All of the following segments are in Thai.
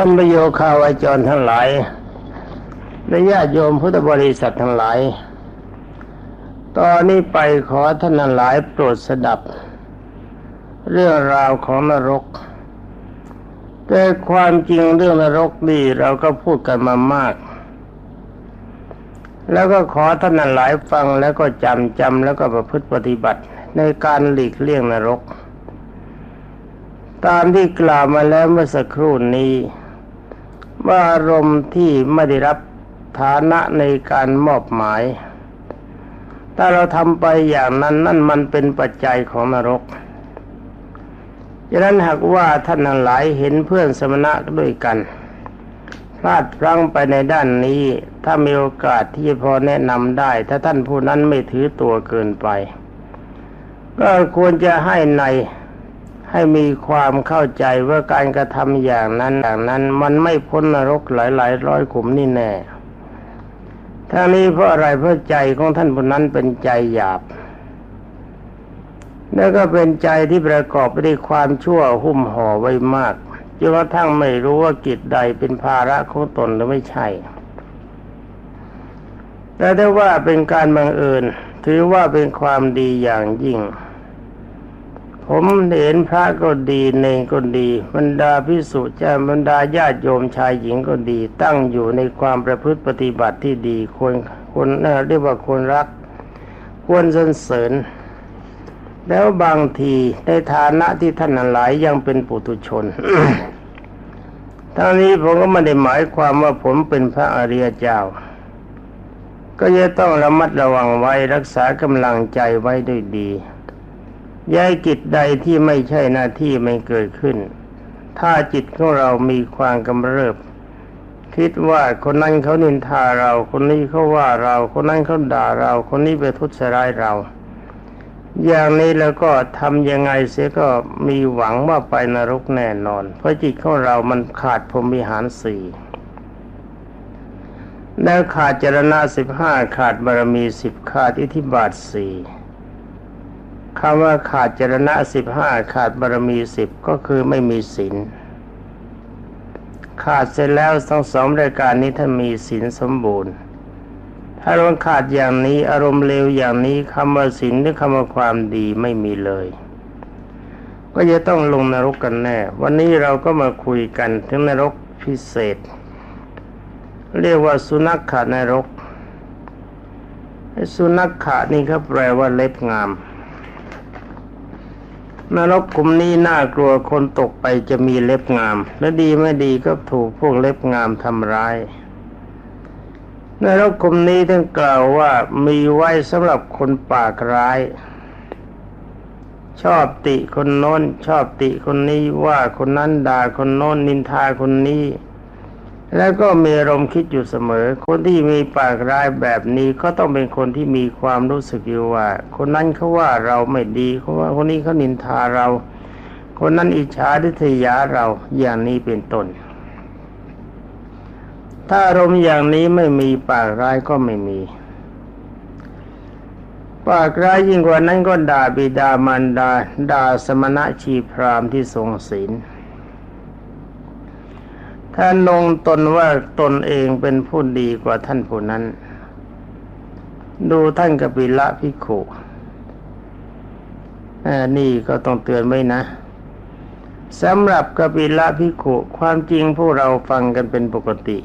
ท่านประโยคาวาจรทั้งหลายและญาติโยมพุทธบริษัททั้งหลาย ตอนนี้ไปขอท่านทั้งหลายโปรดสดับ เรื่องราวของนรก แต่ความจริงเรื่องนรกนี่เราก็พูดกันมามาก แล้วก็ขอท่านทั้งหลายฟังแล้วก็จำจำแล้วก็ประพฤติปฏิบัติในการหลีกเลี่ยงนรก ตามที่กล่าวมาแล้วเมื่อสักครู่นี้ ว่าอารมณ์ที่ไม่ได้รับฐานะในการมอบหมาย ถ้าเราทำไปอย่างนั้นนั่นมันเป็นปัจจัยของนรกดังนั้นหากว่าท่านทั้งหลายเห็นเพื่อนสมณะด้วยกันพลาดพลั้งไปในด้านนี้ ถ้ามีโอกาสที่พอแนะนำได้ ถ้าท่านผู้นั้นไม่ถือตัวเกินไป ก็ควรจะให้ใน ให้มีความเข้าใจว่าการกระทำอย่างนั้นอย่างนั้น มันไม่พ้นนรกหลายๆร้อยขุมนี่แน่ทั้งนี้เพราะอะไรเพราะใจของท่านผู้นั้นเป็นใจหยาบ แล้วก็เป็นใจที่ประกอบไปด้วยความชั่วหุ้มห่อไว้มากจนกระทั่งไม่รู้ว่ากิจใดเป็นภาระของตนหรือไม่ใช่ แต่ได้ว่าเป็นการบังเอิญ ถือว่าเป็นความดีอย่างยิ่ง ผมเห็นพระก็ดีเนงก็ดีบรรดาพิสุจ้าบรรดาญาติโยมชายหญิงก็ดี ตั้งอยู่ในความประพฤติปฏิบัติที่ดีควรควรเรียกว่าควรรัก ควรสรรเสริญ แล้วบางทีในฐานะที่ท่านหลายยังเป็นปุถุชนทั้งนี้ผมก็ไม่ได้หมายความว่าผมเป็นพระอริยเจ้า ก็จะต้องระมัดระวังไว้รักษากำลังใจไว้ด้วยดี ย้ายจิตใดที่ไม่ใช่หน้าที่ไม่เกิดขึ้น ถ้าจิตของเรามีความกำเริบ คิดว่าคนนั้นเขานินทาเรา คนนี้เขาว่าเรา คนนั้นเขาด่าเรา คนนี้ไปทุจร้ายเรา อย่างนี้แล้วก็ทำยังไงเสียก็มีหวังว่าไปนรกแน่นอน เพราะจิตของเรามันขาดพรมิหารสี่แล้วขาดจรณะสิบห้าขาดบารมีสิบขาดอิทธิบาทสี่ คำว่าขาดจรณะสิบห้าขาดบารมีสิบก็คือไม่มีศีลขาดเสร็จแล้วทั้งสองรายการนี้ถ้ามีศีลสมบูรณ์ ถ้าเราขาดอย่างนี้อารมณ์เลวอย่างนี้คำว่าศีลหรือคำว่าความดีไม่มีเลย ก็จะต้องลงนรกกันแน่ วันนี้เราก็มาคุยกันถึงนรกพิเศษ เรียกว่าสุนัขขานรกสุนัขขานี่เขาแปลว่าเล็บงาม นรกขุมนี้น่ากลัวคนตกไปจะมีเล็บงาม และดีไม่ดีก็ถูกพวกเล็บงามทำร้ายนรกขุมนี้ท่านกล่าวว่ามีไว้สำหรับคนปากร้าย ชอบติคนโน้น ชอบติคนนี้ว่าคนนั้นด่าคนโน้นนินทาคนนี้ แล้วก็มีอารมณ์คิดอยู่เสมอ คนที่มีปากร้ายแบบนี้ก็ต้องเป็นคนที่มีความรู้สึกอยู่ว่า คนนั้นเขาว่าเราไม่ดีเขาว่าคนนี้เขานินทาเรา คนนั้นอิจฉาทิษยาเราอย่างนี้เป็นต้น ถ้าอารมณ์อย่างนี้ไม่มีปากร้ายก็ไม่มี ปากร้ายยิ่งกว่านั้นก็ด่าบิดามารดาด่าสมณะชีพรามที่ทรงศีล ถ้าลงตนว่าตนเองเป็นผู้ดีกว่าท่านผู้นั้น ดูท่านกปิละพิโขนี่ก็ต้องเตือนไว้นะสำหรับกปิละพิโขความจริงพวกเราฟังกันเป็นปกติ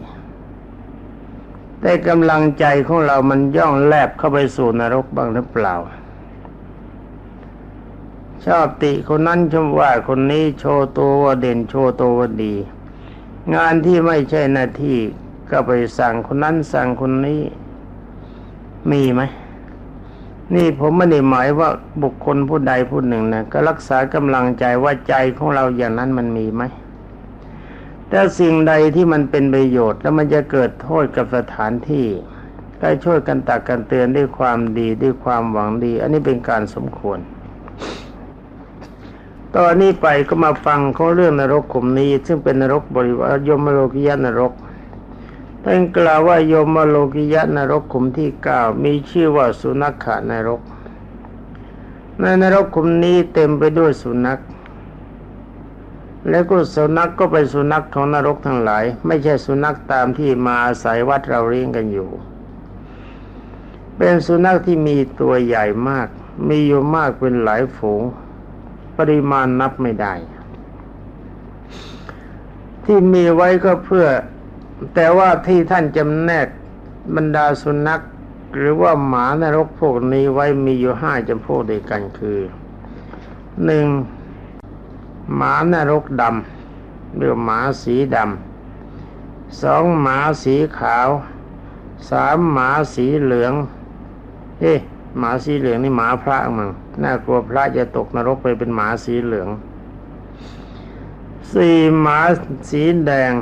แต่กำลังใจของเรามันย่องแลบเข้าไปสู่นรกบ้างหรือเปล่า ชอบติคนนั้นชมว่าคนนี้โชว์ตัวว่าเด่นโชว์ตัวว่าดี งานที่ไม่ใช่หน้าที่ก็ไปสั่งคนนั้นสั่งคนนี้ มีไหมนี่ผมไม่ได้หมายว่าบุคคลผู้ใดผู้หนึ่งนะก็รักษากำลังใจว่าใจของเราอย่างนั้นมันมีไหมแต่สิ่งใดที่มันเป็นประโยชน์ แล้วมันจะเกิดโทษกับสถานที่ก็ช่วยกันตักกันเตือนด้วยความดีด้วยความหวังดี อันนี้เป็นการสมควร ตอนนี้ไปก็มาฟังเขาเรื่องนรกขุมนี้ ซึ่งเป็นนรกบริวารยมโลกิยนรกท่านกล่าวว่ายมโลกิยนรกขุมที่เก้ามีชื่อว่าสุนัขขานรก ในนรกขุมนี้เต็มไปด้วยสุนัข แล้วก็สุนัขก็เป็นสุนัขของนรกทั้งหลาย ไม่ใช่สุนัขตามที่มาอาศัยวัดเราเลี้ยงกันอยู่ เป็นสุนัขที่มีตัวใหญ่มาก มีอยู่มากเป็นหลายฝูง ปริมาณนับไม่ได้ ที่มีไว้ก็เพื่อ แต่ว่าที่ท่านจำแนกบรรดาสุนัข หรือว่าหมานรกพวกนี้ไว้มีอยู่ห้าจำพวกเด้วยกันคือหนึ่งหมานรกดำเรียกหมาสีดำสองหมาสีขาวสามหมาสีเหลืองเฮ้ หมาสีเหลืองนี่หมาพระมั้งน่ากลัวพระจะตกนรกไปเป็นหมาสีเหลืองสี่หมาสีแดง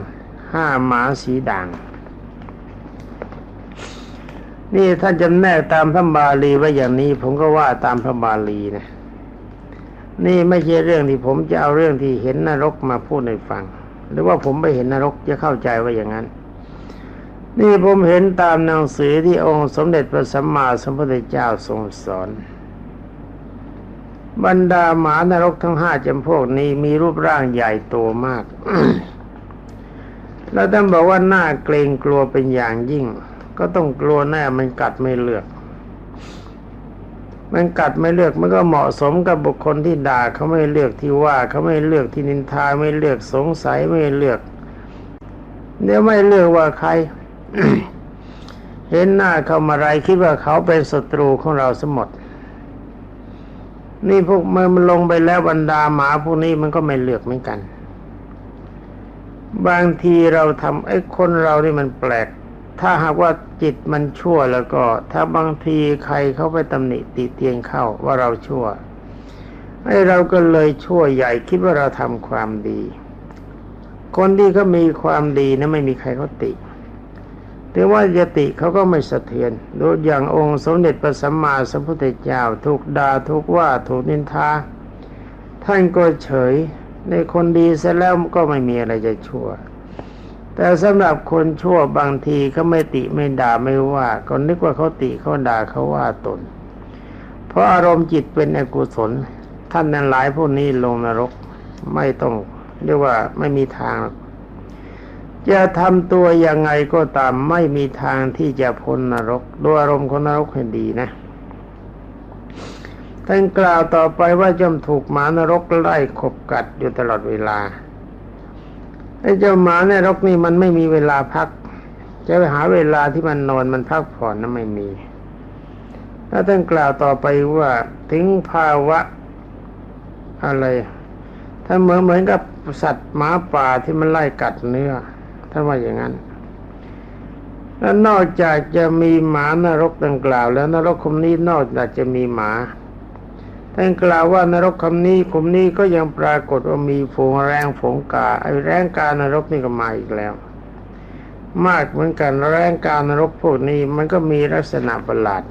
ห้าหมาสีด่าง นี่ท่านจำแนกตามพระบาลีไว้อย่างนี้ ผมก็ว่าตามพระบาลีนะนี่ไม่ใช่เรื่องที่ผมจะเอาเรื่องที่เห็นนรกมาพูดให้ฟัง หรือว่าผมไปเห็นนรกจะเข้าใจว่าอย่างนั้น นี่ผมเห็นตามหนังสือที่องค์สมเด็จพระสัมมาสัมพุทธเจ้าทรงสอน บรรดาหมานรกทั้งห้าจำพวกนี้มีรูปร่างใหญ่โตมาก แล้วท่านบอกว่าน่าเกรงกลัวเป็นอย่างยิ่ง ก็ต้องกลัวแน่มันกัดไม่เลือก มันกัดไม่เลือกมันก็เหมาะสมกับบุคคลที่ด่าเขาไม่เลือกที่ว่าเขาไม่เลือกที่นินทาไม่เลือกสงสัยไม่เลือกเดี๋ยวไม่เลือกว่าใคร เห็นหน้าเขามาไรคิดว่าเขาเป็นศัตรูของเราสมด นี่พวกมันลงไปแล้วบรรดาหมาพวกนี้มันก็ไม่เลือกเหมือนกัน บางทีเราทำไอ้คนเรานี่มันแปลก ถ้าหากว่าจิตมันชั่วแล้วก็ ถ้าบางทีใครเขาไปตำหนิติเตียงเข้าว่าเราชั่วไอ้เราก็เลยชั่วใหญ่คิดว่าเราทำความดี คนที่เขามีความดีนะไม่มีใครเขาติ แต่ว่ายติเขาก็ไม่สะเทือนดูอย่างองค์สมเด็จพระสัมมาสัมพุทธเจ้าถูกด่าถูกว่าถูกนินทา ท่านก็เฉยในคนดีเสร็จแล้วก็ไม่มีอะไรจะชั่ว แต่สำหรับคนชั่วบางทีเขาไม่ติไม่ด่าไม่ว่า ก็นึกว่าเขาติเขาด่าเขาว่าตน เพราะอารมณ์จิตเป็นอกุศล ท่านนั้นหลายพวกนี้ลงนรกไม่ต้องเรียกว่าไม่มีทาง จะทำตัวยังไงก็ตามไม่มีทางที่จะพ้นนรกดูอารมณ์ของนรกให้ดีนะท่านกล่าวต่อไปว่าจอมถูกหมานรกไล่ขบกัดอยู่ตลอดเวลาไอ้เจ้าหมาในรกนี่มันไม่มีเวลาพัก จะไปหาเวลาที่มันนอนมันพักผ่อนนั้นไม่มีแล้วท่านกล่าวต่อไปว่าถึงภาวะอะไร ถ้าเหมือนเหมือนกับสัตว์หมาป่าที่มันไล่กัดเนื้อ ท่านว่าอย่างนั้นแล้วนอกจากจะมีหมานรกดังกล่าว แล้วนรกคมนี้นอกจากจะมีหมาท่านกล่าวว่านรกคำนี้คุมนี้ก็ยังปรากฏว่ามีฝูงแรงฝูงกาไอแรงกานรกนี่ก็มาอีกแล้ว มากเหมือนกันแรงกานรกพวกนี้มันก็มีลักษณะประหลาด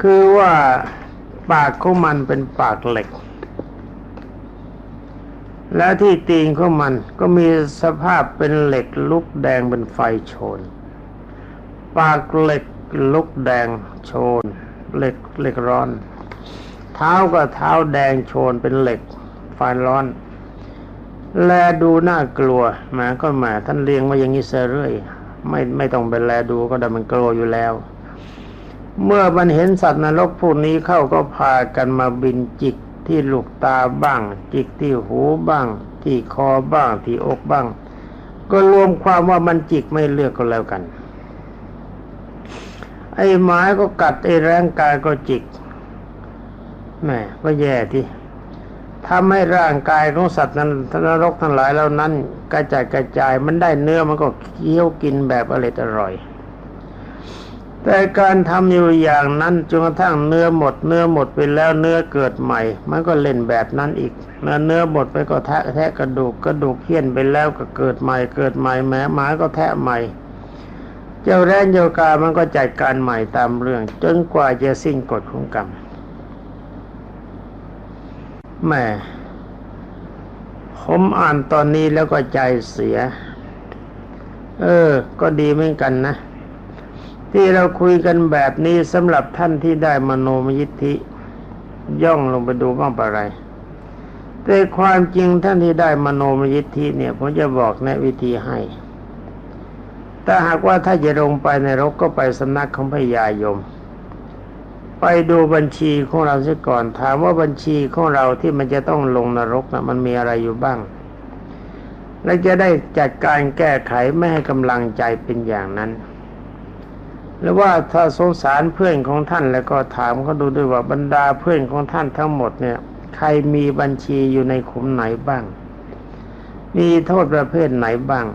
คือว่าปากของมันเป็นปากเหล็ก และที่ตีนของมันก็มีสภาพเป็นเหล็กลุกแดงเป็นไฟโชน ปากเหล็กลุกแดงโชน เหล็กเหล็กร้อน เท้าก็เท้าแดงโชนเป็นเหล็กไฟร้อน แลดูน่ากลัวแมาก็หมาท่านเลี้ยงมาอย่างนี้เสเรื่อยไม่ไม่ต้องไปแลดูก็ได้มันกลัวอยู่แล้ว เมื่อมันเห็นสัตว์นรกพวกนี้เข้าก็พากันมาบินจิก ที่ลูกตาบ้าง จิกที่หูบ้าง ที่คอบ้าง ที่อกบ้าง ก็รวมความว่ามันจิกไม่เลือกก็แล้วกัน ไอ้ไม้ก็กัดไอ้แรงกายก็จิกแหมก็แย่ที่ทำให้ร่างกายของสัตว์นั้นนรกทั้งหลายเหล่านั้น กระจายกระจายมันได้เนื้อมันก็เคี้ยวกินแบบอร่อยอร่อย แต่การทำอยู่อย่างนั้นจนกระทั่งเนื้อหมดเนื้อหมดไปแล้วเนื้อเกิดใหม่ มันก็เล่นแบบนั้นอีกเนื้อเนื้อหมดไปก็แทะแทะกระดูกกระดูกเหี้ยนไปแล้วก็เกิดใหม่เกิดใหม่แม้หมาก็แทะใหม่ เจ้าแรงเจ้ากามันก็จัดการใหม่ตามเรื่อง จนกว่าจะสิ้นกฎของกรรมแม่ผมอ่านตอนนี้แล้วก็ใจเสีย เออ ก็ดีเหมือนกันนะ ที่เราคุยกันแบบนี้สำหรับท่านที่ได้มโนมยิทธิ ย่องลงไปดูบ้างปะไร แต่ความจริงท่านที่ได้มโนมยิทธิเนี่ยผมจะบอกแนะวิธีให้ถ้าหากว่าถ้าจะลงไปในรกก็ไปสำนักของพญายม ไปดูบัญชีของเราเสียก่อน ถามว่าบัญชีของเราที่มันจะต้องลงนรกนะมันมีอะไรอยู่บ้าง และจะได้จัดการแก้ไขไม่ให้กำลังใจเป็นอย่างนั้น หรือว่าถ้าสงสารเพื่อนของท่านแล้วก็ถามเขาดูด้วยว่าบรรดาเพื่อนของท่านทั้งหมดเนี่ย ใครมีบัญชีอยู่ในขุมไหนบ้าง มีโทษประเภทไหนบ้าง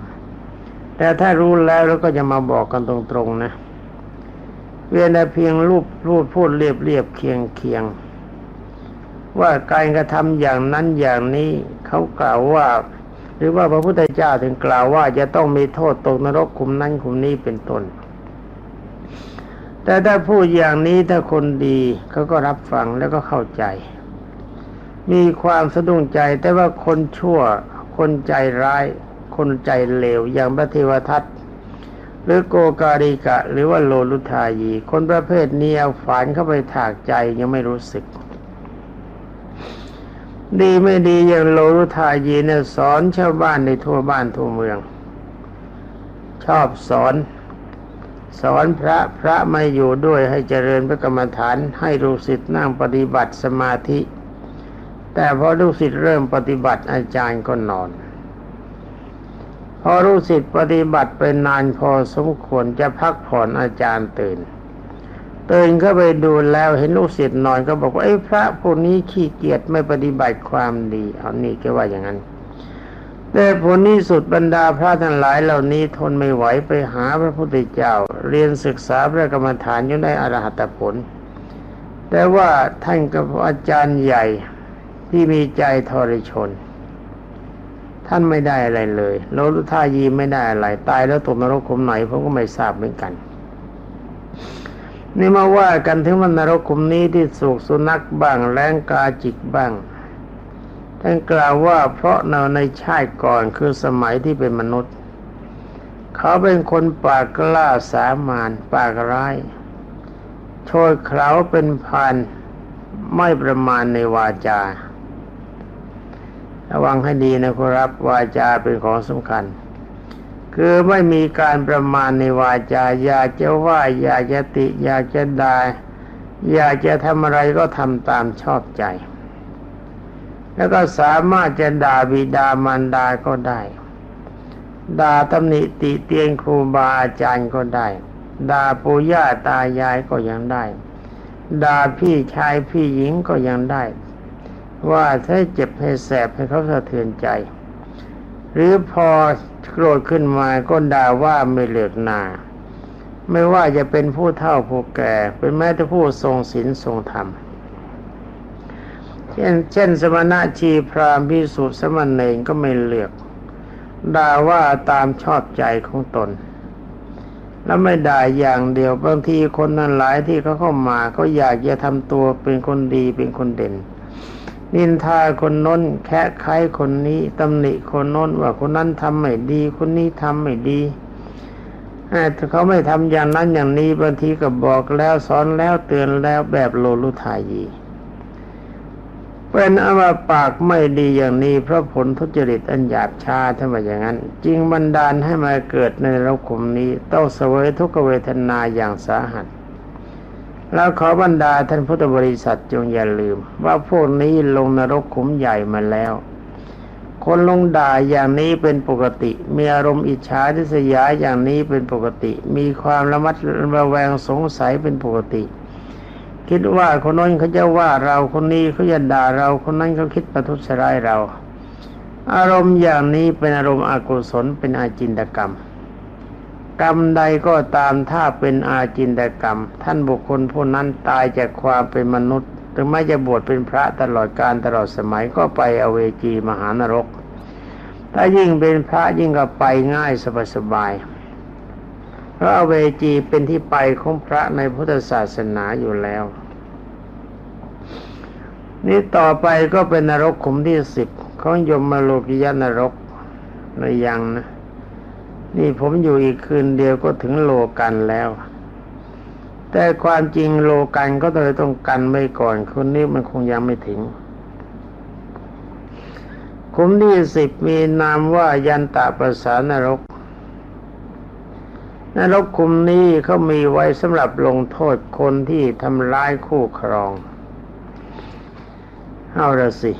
แต่ถ้ารู้แล้วแล้วก็จะมาบอกกันตรงๆนะ เวียนแต่เพียงรูปรูปพูดเรียบเรียบเคียงเคียงว่าการกระทำอย่างนั้นอย่างนี้เขากล่าวว่า หรือว่าพระพุทธเจ้าถึงกล่าวว่าจะต้องมีโทษตกนรกขุมนั้นขุมนี้เป็นต้น แต่ถ้าพูดอย่างนี้ถ้าคนดีเขาก็รับฟังแล้วก็เข้าใจ มีความสะดุ้งใจแต่ว่าคนชั่ว คนใจร้าย คนใจเลวอย่างพระเทวทัตหรือโกการิกะ หรือว่าโลลุทายี คนประเภทนี้เอาฝานเข้าไปถากใจยังไม่รู้สึก ดีไม่ดีอย่างโลลุทายีเนี่ยสอนชาวบ้านในทั่วบ้านทั่วเมือง ชอบสอน สอนพระพระไม่อยู่ด้วยให้เจริญพระกรรมฐานให้ลูกศิษย์นั่งปฏิบัติสมาธิ แต่พอลูกศิษย์เริ่มปฏิบัติอาจารย์ก็นอน พอลูกศิษย์ปฏิบัติไปนานพอสมควรจะพักผ่อนอาจารย์ตื่นตื่นก็ไปดูแล้วเห็นลูกศิษย์นอนก็บอกว่าไอ้พระพวกนี้ขี้เกียจไม่ปฏิบัติความดีเอานี่แกว่าอย่างนั้น แต่ผลที่สุดบรรดาพระทั้งหลายเหล่านี้ทนไม่ไหวไปหาพระพุทธเจ้า เรียนศึกษาพระกรรมฐานจนได้อรหัตผล แต่ว่าท่านกับอาจารย์ใหญ่ที่มีใจทรชน ท่านไม่ได้อะไรเลยโลลุท่ายีไม่ได้อะไร ตายแล้วตกนรกขุมไหนผมก็ไม่ทราบเหมือนกันนี่มาว่ากันถึงวันนรกขุมนี้ที่สุกสุนัขบ้างแรงกาจิกบ้าง ท่านกล่าวว่าเพราะเราในชาติก่อนคือสมัยที่เป็นมนุษย์ เขาเป็นคนปากกล้าสามานปากร้ายโชยเขาเป็นพันไม่ประมาณในวาจา ระวังให้ดีนะครับวาจาเป็นของสำคัญ คือไม่มีการประมาณในวาจา อยากจะว่าอยากจะติ อยากจะด่าอยากจะทำอะไรก็ทำตามชอบใจ แล้วก็สามารถจะด่าบิดามารดาก็ได้ด่าตำหนิติเตียนครูบาอาจารย์ก็ได้ด่าปู่ย่าตายายก็ยังได้ด่าพี่ชายพี่หญิงก็ยังได้ ว่าถ้าเจ็บให้แสบให้เขาสะเทือนใจ หรือพอโกรธขึ้นมาก็ด่าว่าไม่เลือกนา ไม่ว่าจะเป็นผู้เฒ่าผู้แก่ เป็นแม้แต่ผู้ทรงศีลทรงธรรม เช่น สมณะชีพรามพิสุสมณเณรก็ไม่เลือกด่าว่าตามชอบใจของตน แล้วไม่ด่าอย่างเดียวบางทีคนนั้นหลายที่เขาเข้ามาเขาอยากจะทำตัวเป็นคนดีเป็นคนเด่น นินทาคนน้นแค่ไขคนนี้ตำหนิคนน้นว่าคนนั้นทำไม่ดี คนนี้ทำไม่ดีถ้าเขาไม่ทำอย่างนั้นอย่างนี้บางทีก็บอกแล้วสอนแล้วเตือนแล้วแบบโลลุทายี เป็นอว่าปากไม่ดีอย่างนี้เพราะผลทุจริตอันหยาบช้าถ้ามอย่างนั้น จึงบันดาลให้มาเกิดในโลกขุมนี้ ต้องเสวยทุกเวทนาอย่างสาหัสแล้วขอบรรดาท่านพุทธบริษัทจงอย่าลืม ว่าพวกนี้ลงนรกขุมใหญ่มาแล้ว คนลงด่าอย่างนี้เป็นปกติ มีอารมณ์อิจฉาทิษยาอย่างนี้เป็นปกติ มีความระมัดระแวงสงสัยเป็นปกติ คิดว่าคนนั้นเขาจะว่าเราคนนี้เขาจะด่าเราคนนั้นเขาคิดประทุษร้ายเรา อารมณ์อย่างนี้เป็นอารมณ์อกุศลเป็นอาจินตกรรม กรรมใดก็ตามถ้าเป็นอาจินตกรรม ท่านบุคคลผู้นั้นตายจากความเป็นมนุษย์ถึงแม้จะบวชเป็นพระตลอดการตลอดสมัยก็ไปอเวจีมหานรก ถ้ายิ่งเป็นพระยิ่งก็ไปง่ายสบาย พระอเวจีเป็นที่ไปของพระในพุทธศาสนาอยู่แล้ว นี่ต่อไปก็เป็นนรกขุมที่สิบของยมมโลกิยนรกในยังนะ นี่ผมอยู่อีกคืนเดียวก็ถึงโลกันแล้ว แต่ความจริงโลกันก็เลยต้องกันไว้ก่อนคนนี้มันคงยังไม่ถึงขุมที่สิบมีนามว่ายันตะประสานรก นรกขุมนี้เขามีไว้สำหรับลงโทษคนที่ทำร้ายคู่ครอง เอาละสิ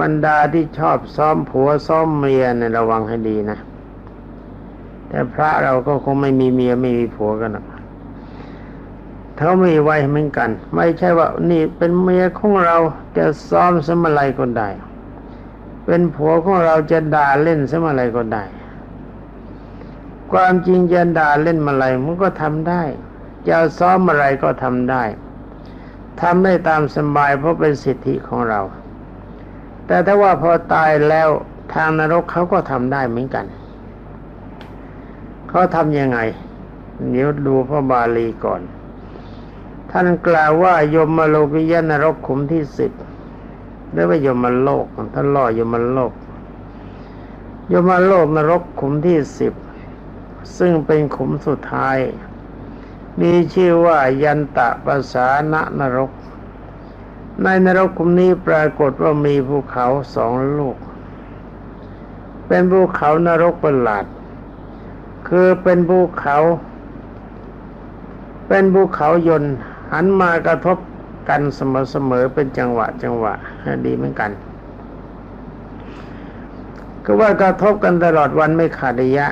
บรรดาที่ชอบซ้อมผัวซ้อมเมียเนี่ยระวังให้ดีนะ แต่พระเราก็คงไม่มีเมียไม่มีผัวกันหรอกเขามีไว้เหมือนกัน ไม่ใช่ว่านี่เป็นเมียของเราจะซ้อมสมัยไรก็ได้ เป็นผัวของเราจะด่าเล่นสมัยไรก็ได้ ความจริงจะด่าเล่นมาอะไรมันก็ทำได้จะซ้อมอะไรก็ทำได้ทำได้ตามสบายเพราะเป็นสิทธิของเรา แต่ถ้าว่าพอตายแล้วทางนรกเขาก็ทำได้เหมือนกันเขาทำยังไง เดี๋ยวดูพระบาลีก่อน ท่านกล่าวว่ายมมโลกิยนรกขุมที่สิบเรียกว่ายมโลกท่านล่อยมโลกยมโลกนรกขุมที่สิบ ซึ่งเป็นขุมสุดท้าย มีชื่อว่ายันตะภาษาณนรก ในนรกขุมนี้ปรากฏว่ามีภูเขาสองลูก เป็นภูเขานรกประหลาด คือเป็นภูเขา เป็นภูเขายนต์หันมากระทบกันเสมอๆเป็นจังหวะจังหวะดีเหมือนกันก็ว่ากระทบกันตลอดวันไม่ขาดระยะ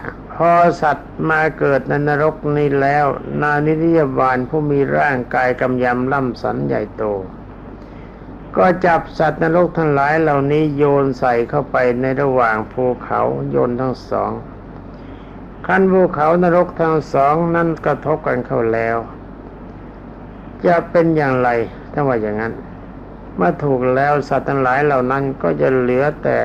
อสัตว์มาเกิดในนรกนี้แล้ว นานิยบาลผู้มีร่างกายกำยำล่ำสันใหญ่โต ก็จับสัตว์นรกทั้งหลายเหล่านี้โยนใส่เข้าไปในระหว่างภูเขาโยนทั้งสองขั้นภูเขานรกทั้งสองนั้นกระทบกันเข้าแล้ว จะเป็นอย่างไรถ้าว่าอย่างนั้นเมื่อถูกแล้วสัตว์ทั้งหลายเหล่านั้นก็จะเหลือแต่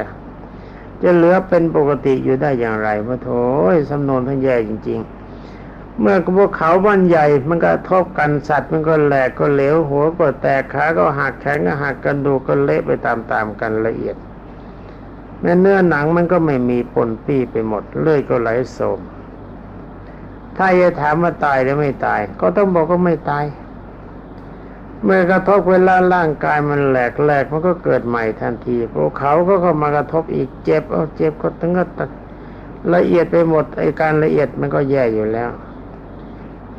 จะเหลือเป็นปกติอยู่ได้อย่างไรพระโถยสำนวนทั้งแย่จริง ๆ เมื่อภูเขาบ้านใหญ่มันก็ทบกันสัตว์มันก็แหลกก็เหลวหัวก็แตกขาก็หักแขนก็หักกระดูกก็เละไปตามๆกันละเอียด แม้เนื้อหนังมันก็ไม่มีปนปี้ไปหมดเลือดก็ไหลโสมถ้าจะถามว่าตายหรือไม่ตาย ก็ต้องบอกว่าไม่ตาย เมื่อกระทบเวลาร่างกายมันแหลกแหลกมันก็เกิดใหม่ทันทีพวกเขาก็เข้ามากระทบอีกเจ็บเอาเจ็บก็ถึงก็ตัดละเอียดไปหมดไอการละเอียดมันก็แย่อยู่แล้ว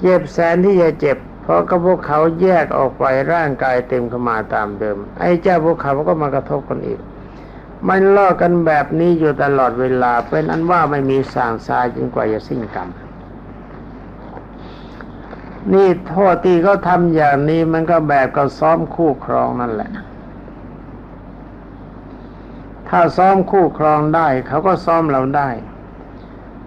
เจ็บแสนที่จะเจ็บ เพราะก็พวกเขาแยกออกไปร่างกายเต็มเข้ามาตามเดิม ไอ้เจ้าพวกเขาก็มากระทบกันอีก มันล่อกันแบบนี้อยู่ตลอดเวลาเป็นอันว่าไม่มีสางซายจนกว่าจะสิ้นกรรม นี่โทษที่เขาทำอย่างนี้มันก็แบบกับซ้อมคู่ครองนั่นแหละ ถ้าซ้อมคู่ครองได้ เขาก็ซ้อมเราได้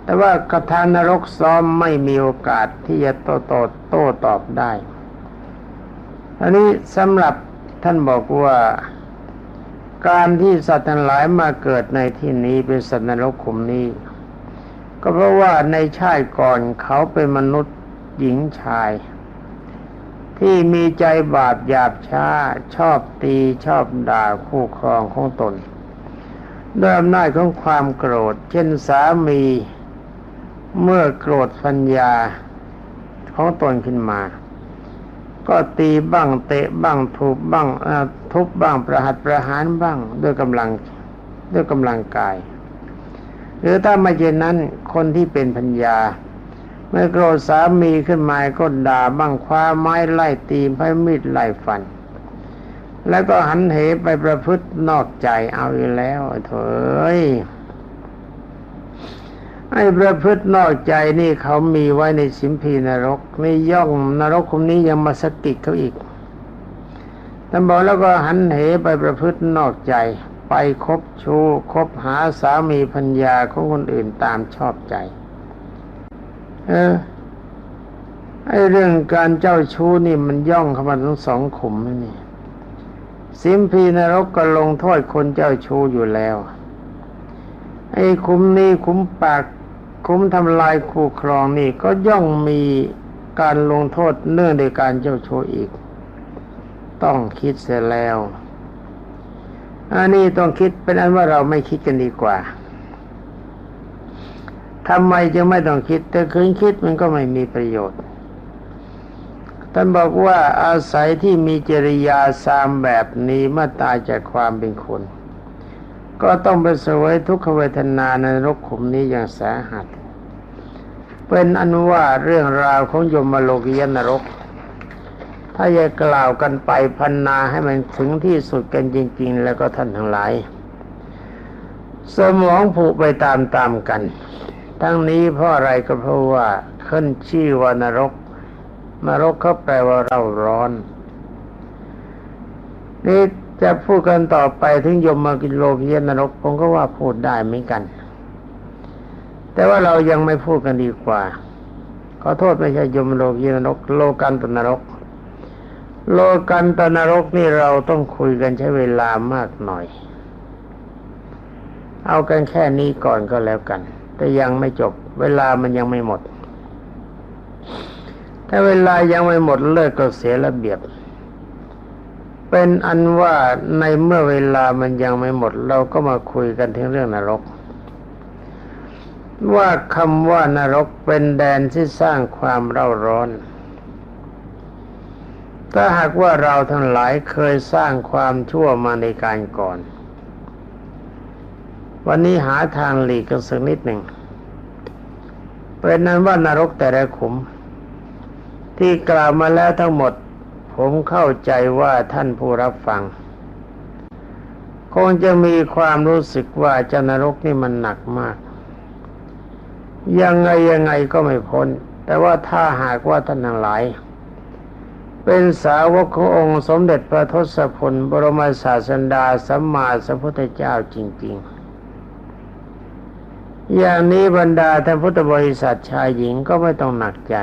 แต่ว่ากระทานนรกซ้อมไม่มีโอกาสที่จะโต้ตโต้ตอบได้ อันนี้สำหรับท่านบอกว่าการที่สัตว์ทั้งหลายมาเกิดในที่นี้เป็นสัตว์นรกขุมนี้ ก็เพราะว่าในชาติก่อนเขาเป็นมนุษย์ หญิงชาย ที่มีใจบาปหยาบช้า ชอบตีชอบด่าคู่ครองของตนด้วยอำนาจของความโกรธ เช่นสามีเมื่อโกรธพัญญาของตนขึ้นมา ก็ตีบ้างเตะบ้างทุบบ้างทุบบ้างประหัตประหารบ้างด้วยกำลังด้วยกำลังกาย หรือถ้าไม่เช่นนั้นคนที่เป็นพัญญา เมื่อโกรธสามีขึ้นมาก็ด่าบ้างคว้าไม้ไล่ตีไม้มีดไล่ฟัน แล้วก็หันเหไปประพฤตินอกใจเอาอยู่แล้วเถอยไอ้ประพฤตินอกใจนี่เขามีไว้ในสิมพีนรกนี่ย่องนรกคุมนี้ยังมาสกิดเขาอีกท่านบอกแล้วก็หันเหไปประพฤตินอกใจ ไปคบชู้คบหาสามีพัญญาของคนอื่นตามชอบใจ เออไอเรื่องการเจ้าชู้นี่มันย่องเข้ามาทั้งสองขุมนี่สิมพีนรกก็ลงโทษคนเจ้าชู้อยู่แล้ว ไอ้คุ้มนี้คุ้มปาก คุ้มทำลายคู่ครองนี่ก็ย่อมมีการลงโทษเนื่องในการเจ้าชู้อีก ต้องคิดเสียแล้ว อันนี้ต้องคิดเป็นอันว่าเราไม่คิดกันดีกว่า ทำไมจึงไม่ต้องคิด แต่คืนคิดมันก็ไม่มีประโยชน์ ท่านบอกว่าอาศัยที่มีจริยาสามแบบนี้เมื่อตายจากความเป็นคน ก็ต้องไปเสวยทุกขเวทนาในนรกขุมนี้อย่างสาหัส เป็นอนุว่าเรื่องราวของยมโลกิยนรก ถ้าจะกล่าวกันไปพันนาให้มันถึงที่สุดกันจริง ๆ แล้วก็ท่านทั้งหลายสมองผุไปตามๆกัน ทั้งนี้เพราะอะไรก็เพราะว่าขึ้นชื่อว่านรก นรกเขาแปลว่าเราร้อน นี่จะพูดกันต่อไปถึงยมมากิโลกิยนรกผมก็ว่าพูดได้เหมือนกัน แต่ว่าเรายังไม่พูดกันดีกว่า ขอโทษไม่ใช่ยมโลกิยนรก โลกันตนรก โลกันตนรกนี่เราต้องคุยกันใช้เวลามากหน่อย เอากันแค่นี้ก่อนก็แล้วกัน แต่ยังไม่จบ เวลามันยังไม่หมด ถ้าเวลายังไม่หมดเลิกก็เสียระเบียบ เป็นอันว่าในเมื่อเวลามันยังไม่หมด เราก็มาคุยกันถึงเรื่องนรก ว่าคำว่านรกเป็นแดนที่สร้างความเร่าร้อนถ้าหากว่าเราทั้งหลายเคยสร้างความชั่วมาในการก่อน วันนี้หาทางหลีกกันสักนิดหนึ่งเป็นนั้นว่านรกแต่ละขุม ที่กล่าวมาแล้วทั้งหมด ผมเข้าใจว่าท่านผู้รับฟัง คงจะมีความรู้สึกว่าจนรกนี่มันหนักมาก ยังไงยังไงก็ไม่พ้น แต่ว่าถ้าหากว่าท่านทั้งหลายเป็นสาวกขององค์สมเด็จพระทศพลบรมศาสดาสัมมาสัมพุทธเจ้าจริง ๆ อย่างนี้บรรดาท่านพุทธบริษัทชายหญิงก็ไม่ต้องหนักใจ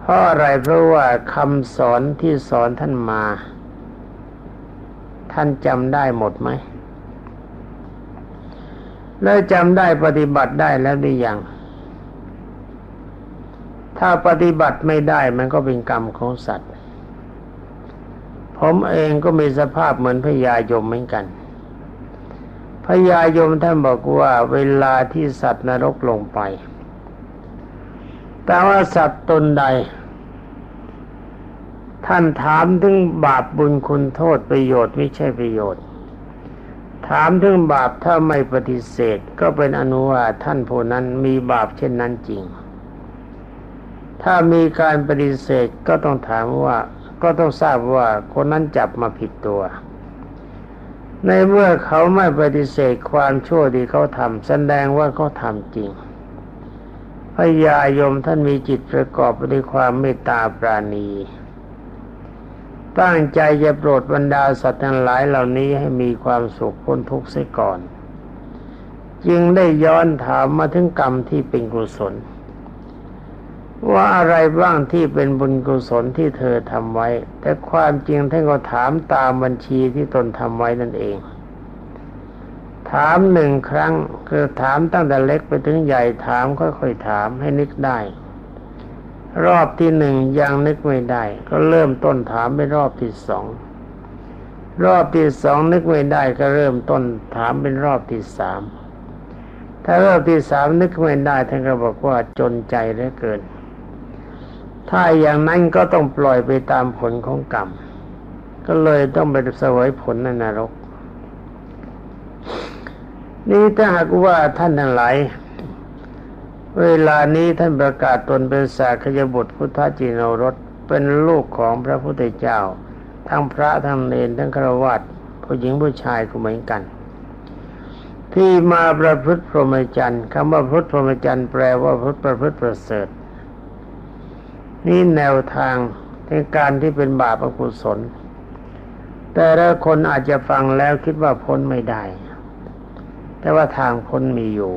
เพราะอะไรเพราะว่าคำสอนที่สอนท่านมา ท่านจำได้หมดไหมแล้วจำได้ปฏิบัติได้แล้วหรือยัง ถ้าปฏิบัติไม่ได้มันก็เป็นกรรมของสัตว์ ผมเองก็มีสภาพเหมือนพญายมเหมือนกัน พญายมท่านบอกว่าเวลาที่สัตว์นรกลงไป แต่ว่าสัตว์ตนใด ท่านถามถึงบาปบุญคุณโทษประโยชน์ไม่ใช่ประโยชน์ ถามถึงบาปถ้าไม่ปฏิเสธ ก็เป็นอนุว่าท่านผู้นั้นมีบาปเช่นนั้นจริง ถ้ามีการปฏิเสธก็ต้องถามว่าก็ต้องทราบว่าคนนั้นจับมาผิดตัว ในเมื่อเขาไม่ปฏิเสธความชั่วที่เขาทำแสดงว่าเขาทำจริงพญายมท่านมีจิตประกอบไปด้วยความเมตตาปราณี ตั้งใจจะโปรดบรรดาสัตว์ทั้งหลายเหล่านี้ให้มีความสุขพ้นทุกข์เสียก่อน จึงได้ย้อนถามมาถึงกรรมที่เป็นกุศล ว่าอะไรบ้างที่เป็นบุญกุศลที่เธอทำไว้ แต่ความจริงท่านก็ถามตามบัญชีที่ตนทำไว้นั่นเอง ถามหนึ่งครั้งคือถามตั้งแต่เล็กไปถึงใหญ่ถามค่อยๆถามให้นึกได้ รอบที่หนึ่งยังนึกไม่ได้ ก็เริ่มต้นถามไปรอบที่สองรอบที่สองนึกไม่ได้ก็เริ่มต้นถามเป็นรอบที่สามถ้ารอบที่สามนึกไม่ได้ท่านก็บอกว่าจนใจเหลือเกิน ถ้าอย่างนั้นก็ต้องปล่อยไปตามผลของกรรม ก็เลยต้องไปเสวยผลในนรก นี่ถ้าหากว่าท่านทั้งหลายเวลานี้ท่านประกาศตนเป็นสาขยบุตรพุทธจินรสเป็นลูกของพระพุทธเจ้า ทั้งพระทั้งเนรทั้งฆราวาสผู้หญิงผู้ชายก็เหมือนกัน ที่มาประพฤติพรหมจรรย์คำว่าพุทธพรหมจรรย์แปลว่าพุทธประพฤติประเสริฐ นี่แนวทางในการที่เป็นบาปอกุศล แต่ละคนอาจจะฟังแล้วคิดว่าพ้นไม่ได้ แต่ว่าทางพ้นมีอยู่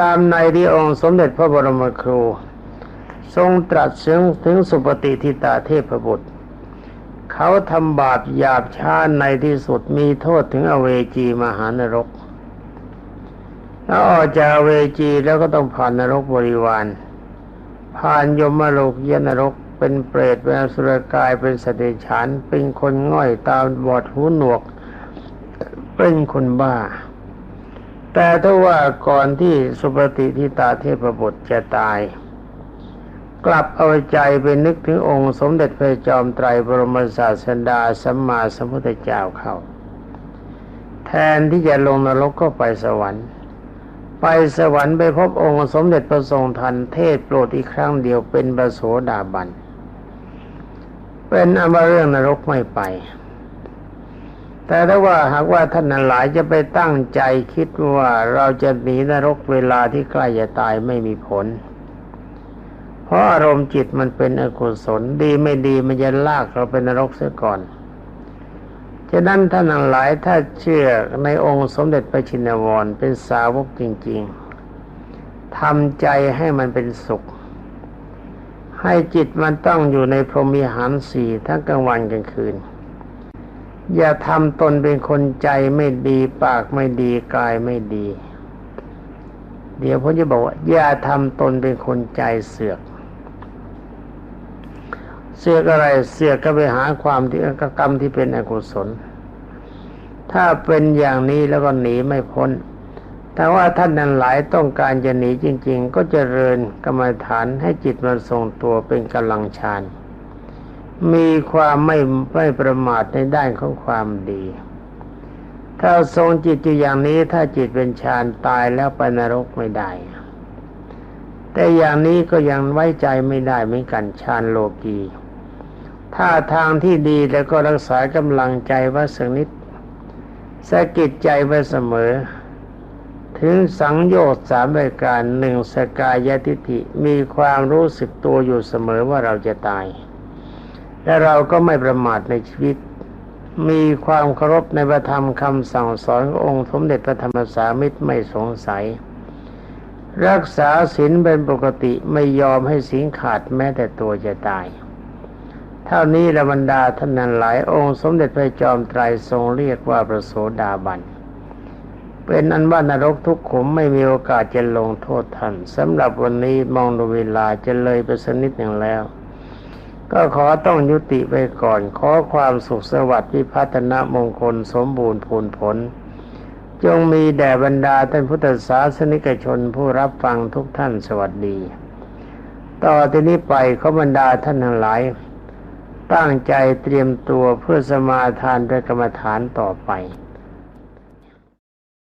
ตามในที่องค์สมเด็จพระบรมครู ทรงตรัสถึงถึงสุปฏิทิตาเทพบุตร เขาทำบาปหยาบช้าในที่สุดมีโทษถึงอเวจีมหานรก แล้วออกจากเวจีแล้วก็ต้องผ่านนรกบริวาร ผ่านยมโลกเยนรก เป็นเปรตเป็นสุรกายเป็นสติฉันเป็นคนง่อยตาบอดหูหนวก เป็นคนบ้า แต่ถ้าว่าก่อนที่สุปฏิทิตาเทพบุตรจะตาย กลับเอาใจไปนึกถึงองค์สมเด็จพระจอมไตรบรมศาสดาสัมมาสัมพุทธเจ้าเขา แทนที่จะลงนรกก็ไปสวรรค์ ไปสวรรค์ไปพบองค์สมเด็จพระทรงทันเทศโปรดอีกครั้งเดียวเป็นบโสดาบัน เป็นอมาเรื่องนรกไม่ไป แต่ถ้าว่าหากว่าท่านหลายจะไปตั้งใจคิดว่าเราจะหนีนรกเวลาที่ใกล้จะตายไม่มีผล เพราะอารมณ์จิตมันเป็นอกุศลดีไม่ดีมันจะลากเราเป็นนรกเสียก่อน ฉะนั้นท่านทั้งหลายถ้าเชื่อในองค์สมเด็จพระชินวรเป็นสาวกจริงๆทำใจให้มันเป็นสุข ให้จิตมันต้องอยู่ในพรหมิหารสี่ทั้งกลางวันกลางคืน อย่าทำตนเป็นคนใจไม่ดีปากไม่ดีกายไม่ดี เดี๋ยวผมจะบอกว่าอย่าทำตนเป็นคนใจเสือก เสือกอะไรเสือกก็ไปหาความที่กรรมที่เป็นอกุศล ถ้าเป็นอย่างนี้แล้วก็หนีไม่พ้น แต่ว่าท่านนั้นหลายต้องการจะหนีจริง ๆ ก็จเจริญกรรมฐานให้จิตมันทรงตัวเป็นกำลังฌานมีความไม่ไม่ประมาทในด้านของความดี ถ้าทรงจิตอยู่อย่างนี้ถ้าจิตเป็นฌานตายแล้วไปนรกไม่ได้ แต่อย่างนี้ก็ยังไว้ใจไม่ได้เหมือนกันฌานโลกี ถ้าทางที่ดีแล้วก็รักษากำลังใจไว้สักนิดสะกิดใจไว้เสมอ ถึงสังโยชน์สามรายการหนึ่งสกายทิฏฐิมีความรู้สึกตัวอยู่เสมอว่าเราจะตาย และเราก็ไม่ประมาทในชีวิต มีความเคารพในพระธรรมคำสั่งสอนขององค์สมเด็จพระธรรมสามิตรไม่สงสัย รักษาศีลเป็นปกติไม่ยอมให้ศีลขาดแม้แต่ตัวจะตาย เท่านี้ละบรรดาท่านนั้นหลายองค์สมเด็จพระจอมไตรทรงเรียกว่าประโสดาบัน เป็นอันว่านรกทุกขุมไม่มีโอกาสจะลงโทษท่านสำหรับวันนี้มองดูเวลาจะเลยไปสักนิดหนึ่งแล้ว ก็ขอต้องยุติไปก่อน ขอความสุขสวัสดิ์พิพัฒนมงคลสมบูรณ์ผลผล จงมีแด่บรรดาท่านพุทธศาสนิกชนผู้รับฟังทุกท่านสวัสดี ต่อที่นี้ไปขอบรรดาท่านทั้งหลาย ตั้งใจเตรียมตัวเพื่อสมาทานด้วยกรรมฐานต่อไป